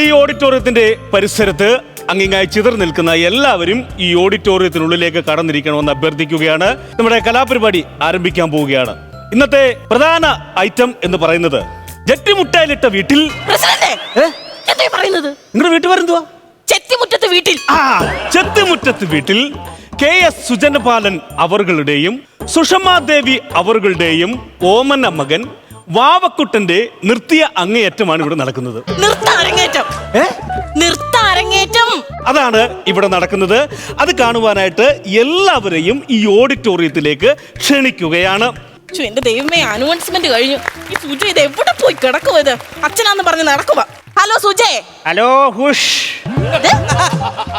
ഈ ഓഡിറ്റോറിയത്തിന്റെ പരിസരത്ത് അങ്ങിങ്ങായി ചിതർ നിൽക്കുന്ന എല്ലാവരും ഈ ഓഡിറ്റോറിയത്തിനുള്ളിലേക്ക് കടന്നിരിക്കണമെന്ന് അഭ്യർത്ഥിക്കുകയാണ്. നമ്മുടെ കലാപരിപാടി ആരംഭിക്കാൻ പോവുകയാണ്. ഇന്നത്തെ പ്രധാന ഐറ്റം എന്ന് പറയുന്നത് ജെറ്റിമുട്ടയിലിട്ട വീട്ടിൽ വീട്ടിൽ വീട്ടിൽ. ആ ചെത്തിമുറ്റത്ത് വീട്ടിൽ കെ എസ് സുജനപാലൻ അവരുടെയും സുഷമാ ദേവി അവരുടെയും ഓമന മകൻ വാവക്കുട്ടന്റെ നിർത്തിയ അങ്ങേയറ്റമാണ് ഇവിടെ നടക്കുന്നത്. നൃത്ത അരങ്ങേറ്റം നൃത്ത അരങ്ങേറ്റം അതാണ് ഇവിടെ നടക്കുന്നത്. അത് കാണുവാനായിട്ട് എല്ലാവരെയും ഈ ഓഡിറ്റോറിയത്തിലേക്ക് ക്ഷണിക്കുകയാണ്. ശ്ശോ, എന്റെ ദൈവമേ അനൗൺസ്മെന്റ് കഴിഞ്ഞു. ഈ സുജ ഇത് എവിടെ പോയി കിടക്കുവോ ഇത്? അച്ഛനാന്ന് പറഞ്ഞ് നടക്കുക ഹലോ സുജേ. ഹലോ ഹുഷ്. ഇത്?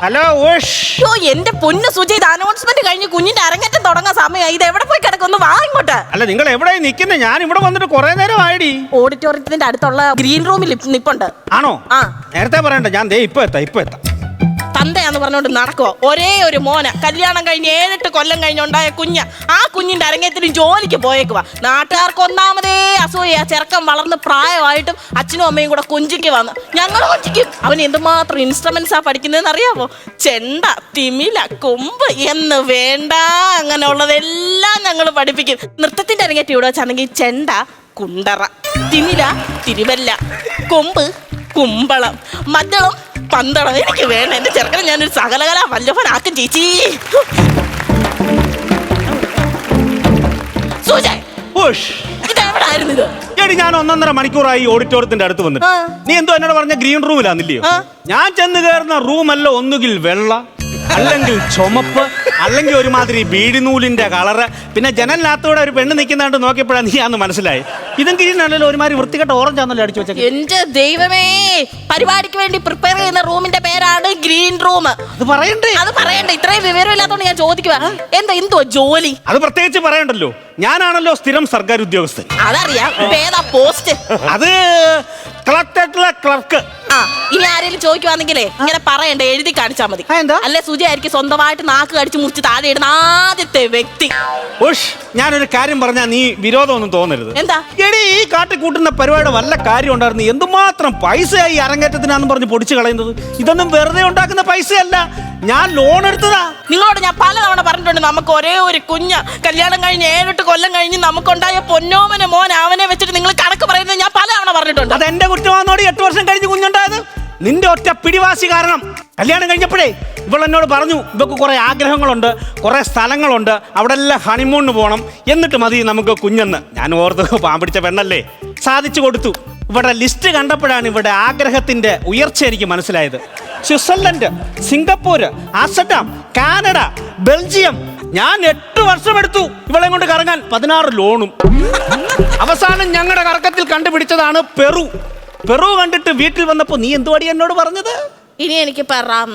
ഹലോ ഹുഷ്. ശ്ശോ, എന്റെ പൊന്ന് സുജ ഇത് അനൗൺസ്മെന്റ് കഴിഞ്ഞ് കുഞ്ഞിന്റെ അരങ്ങേറ്റം തുടങ്ങാൻ സമയമായി. ഇത് എവിടെ പോയി കിടക്കുന്നു? വാ. അല്ല നിങ്ങൾ എവിടെ നിൽക്കുന്നത് ഞാൻ ഇവിടെ വന്നിട്ട് കുറെ നേരം ആയിടി. ഓഡിറ്റോറിയത്തിന്റെ അടുത്തുള്ള ഗ്രീൻ റൂമിൽ നിപ്പുണ്ട്. ആണോ? ആ. നേരത്തെ പറയണ്ട ഞാൻ ദേ ഇപ്പൊ എത്താം ഇപ്പൊ എത്താം. തന്തയാന്ന് പറഞ്ഞോണ്ട് നടക്കുവോ. ഒരേ ഒരു മോന കല്യാണം കഴിഞ്ഞ് ഏഴെട്ട് കൊല്ലം കഴിഞ്ഞുണ്ടായ കുഞ്ഞ ആ കുഞ്ഞിന്റെ അരങ്ങേറ്റത്തിന് ജോലിക്ക് പോയേക്കുവാ. നാട്ടുകാർക്ക് ഒന്നാമതേ അസൂയ. ചെറുക്കം വളർന്ന് പ്രായമായിട്ടും അച്ഛനും അമ്മയും കൂടെ കുഞ്ചിക്ക് വന്നു ഞങ്ങൾ കുഞ്ചിക്കും. അവൻ എന്തുമാത്രം ഇൻസ്ട്രുമെന്റ്സ് ആ പഠിക്കുന്നതെന്ന് അറിയാമോ ചെണ്ട തിമില കൊമ്പ് എന്ന് വേണ്ട. അങ്ങനെയുള്ളതെല്ലാം ഞങ്ങൾ പഠിപ്പിക്കും. നൃത്തത്തിന്റെ അരങ്ങേറ്റം ഇവിടെ വെച്ചാണെങ്കിൽ ചെണ്ട കുണ്ടറ തിമില തിരുവല്ല കൊമ്പ് കുമ്പളം. മദ്ദളം പന്തളം. എനിക്ക് വേണ്ട എന്റെ ചെറുക്കനെ ഞാനൊരു സകലകല വല്ലഭനാക്കും ചേച്ചി. ഇതെവിടായിരുന്നു ഇത് എടി ഞാൻ ഒന്നൊന്നര മണിക്കൂറായി ഈ ഓഡിറ്റോറിയത്തിന്റെ അടുത്ത് വന്നിട്ട്. ആ. നീ എന്തോ എന്നോട് പറഞ്ഞ ഗ്രീൻ റൂമിലാന്നില്ലയോ? ആ. ഞാൻ ചെന്ന് കയറുന്ന റൂമല്ല ഒന്നുകിൽ വെള്ള അല്ലെങ്കിൽ ചുമപ്പ് അല്ലെങ്കിൽ ഒരുമാതിരി ബീഡിനൂലിന്റെ കളറ്. പിന്നെ ജനലിനകത്തൂടെ ഒരു പെണ്ണ് നിൽക്കുന്നതാണ്ട് നോക്കിയപ്പോഴാണ് നീ അന്ന് മനസ്സിലായി. ഇതും ഗ്രീനല്ലല്ലോ ഒരുമാതിരി വൃത്തികെട്ട ഓറഞ്ച് ആണല്ലോ അടിച്ചു വെച്ചത് എന്റെ ദൈവമേ പരിപാടിക്ക് വേണ്ടി പ്രിപ്പയർ ചെയ്യുന്ന റൂമിന്റെ പേരാണ് ഗ്രീൻ റൂം അത് പറയണ്ടേ? അത് പറയണ്ട. ഇത്രയും വിവരമില്ലാത്തോണ്ട് ഞാൻ ചോദിക്കുക എന്താ എന്തോ ജോലി? അത് പ്രത്യേകിച്ച് പറയണ്ടല്ലോ. ഞാനാണല്ലോ സ്ഥിരം സർക്കാർ ഉദ്യോഗസ്ഥൻ അതറിയാം. ഇപ്പൊ ഏതാ പോസ്റ്റ്? അത് കളക്ടറേറ്റിലെ ക്ലർക്ക്. ആ ഇനി ആരെങ്കിലും ചോദിക്കുവാണെങ്കിലേ ഇങ്ങനെ പറയണ്ട എഴുതി കാണിച്ചാ മതി. ആ, എന്താ? അല്ലെ സുജി ആയിരിക്കും സ്വന്തമായിട്ട് നാക്ക് കടിച്ച് മുറിച്ച് താഴെ ഇടുന്ന ആദ്യത്തെ വ്യക്തി. ഉഷ് ഞാനൊരു കാര്യം പറഞ്ഞാ നീ വിരോധമൊന്നും തോന്നരുത്. എന്താ? എടി ഈ കാട്ടിക്കൂട്ടുന്ന പരിപാടി വല്ല കാര്യം ഉണ്ടായിരുന്നു? എന്തുമാത്രം പൈസയായി അരങ്ങേറ്റത്തിനാന്ന് പറഞ്ഞ് പൊടിച്ചു കളയുന്നത്? ഇതൊന്നും വെറുതെ ഉണ്ടാക്കുന്ന പൈസയല്ല. ഞാൻ ലോൺ എടുത്തതാ. നിങ്ങളോട് ഞാൻ പലതവണ പറഞ്ഞിട്ടുണ്ട് നമുക്ക് ഒരേ ഒരു കുഞ്ഞ് കല്യാണം കഴിഞ്ഞ് ഏഴെട്ട് കൊല്ലം കഴിഞ്ഞ് നമുക്കുണ്ടായ പൊന്നോമന മോൻ അവനെ വെച്ചിട്ട് നിങ്ങൾ കണക്ക് പറയുന്നത് ഞാൻ പലതവണ പറഞ്ഞിട്ടുണ്ട്. അത് എന്റെ കുറ്റമാണോടി എട്ട് വർഷം കഴിഞ്ഞ് കുഞ്ഞുണ്ടായത്? നിന്റെ ഒറ്റ പിടിവാശി കാരണം. കല്യാണം കഴിഞ്ഞപ്പോഴേ ഇവൾ എന്നോട് പറഞ്ഞു ഇവക്ക് കുറേ ആഗ്രഹങ്ങളുണ്ട് കുറേ സ്ഥലങ്ങളുണ്ട് അവിടെ എല്ലാം ഹണിമൂണിന് പോകണം എന്നിട്ട് മതി നമുക്ക് കുഞ്ഞെന്ന്. ഞാൻ ഓർത്ത് പാമ്പിടിച്ച പെണ്ണല്ലേ? സാധിച്ചു കൊടുത്തു. ഇവിടെ ലിസ്റ്റ് കണ്ടപ്പോഴാണ് ഇവിടെ ആഗ്രഹത്തിന്റെ ഉയർച്ച എനിക്ക് മനസ്സിലായത്. Switzerland Singapore Amsterdam Canada Belgium. ഞാൻ എട്ട് വർഷം എടുത്തു ഇവളെ കൊണ്ട് കറങ്ങാൻ. പതിനാറ് ലോണും. അവസാനം ഞങ്ങളുടെ കറക്കത്തിൽ കണ്ടുപിടിച്ചതാണ് പെറു. പെറു കണ്ടിട്ട് വീട്ടിൽ വന്നപ്പോ നീ എന്തുവാടി എന്നോട് പറഞ്ഞത്? ഇനി എനിക്ക് പറയാം.